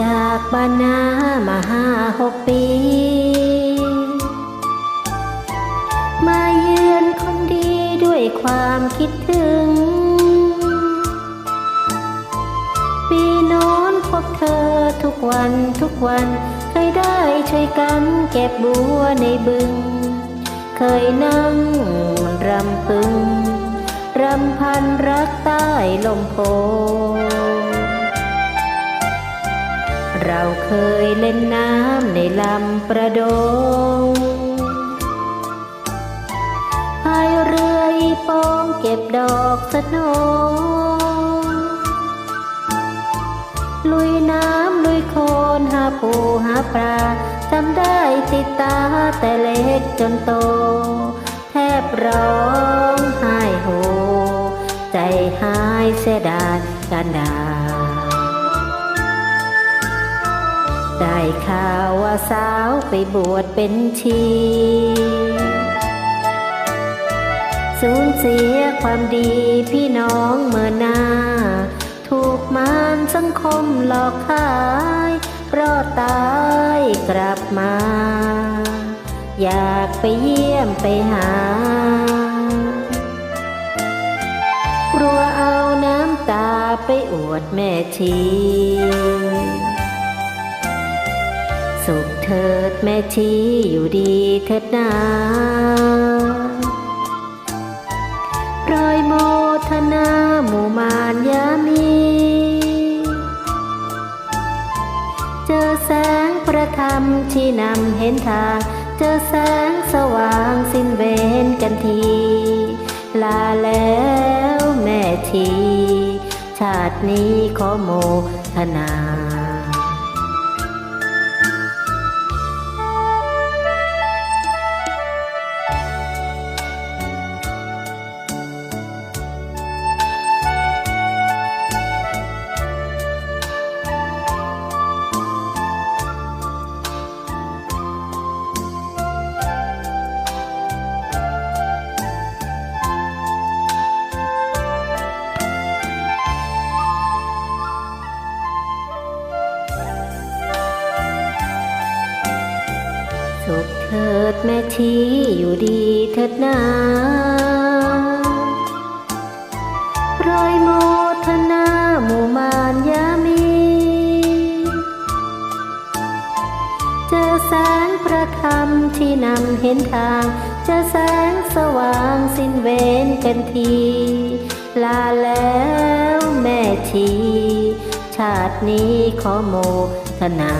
จากบ้านนามาห้าหกปี มาเยือนคนดีด้วยความคิดถึง ปีโน้นพบเธอทุกวันทุกวัน เคยได้ช่วยกันเก็บบัวในบึง เคยนั่งรำพึง รำพันรักใต้ลมโพ เราเคยเล่นน้ำในลำประดงพายเรืออีโปงเก็บดอกสะโนลุยน้ำลุยโคลนหาปูหาปลาจำได้ติดตาแต่เล็กจนโต แทบร้องไห้โฮ ใจหายเสียดายกันดา ได้ข่าวว่าสาวไปบวชเป็นชีสูญเสียความดีพี่น้องเมื่อนา ถูกมารสังคมหลอกขายรอดตายกลับมา อยากไปเยี่ยมไปหากลัวเอาน้ำตาไปอวดแม่ชี สุขเถิดแม่ชีอยู่ดีเถิดนารอยโมทนาหมู่มานยามี เจอแสงประธรรมที่นำเห็นทาง เจอแสงสว่างสิ้นเวรกันที ลาแล้วแม่ชีชาตินี้ขอโมทนา ถิดแม่ชีอยู่ดีเถิดนารอยโมทนาหมู่มานยามี เจอแสงประธรรมที่นำเห็นทาง เจอแสงสว่างสิ้นเวรกันที ลาแล้วแม่ชี ชาตินี้ขอโมทนา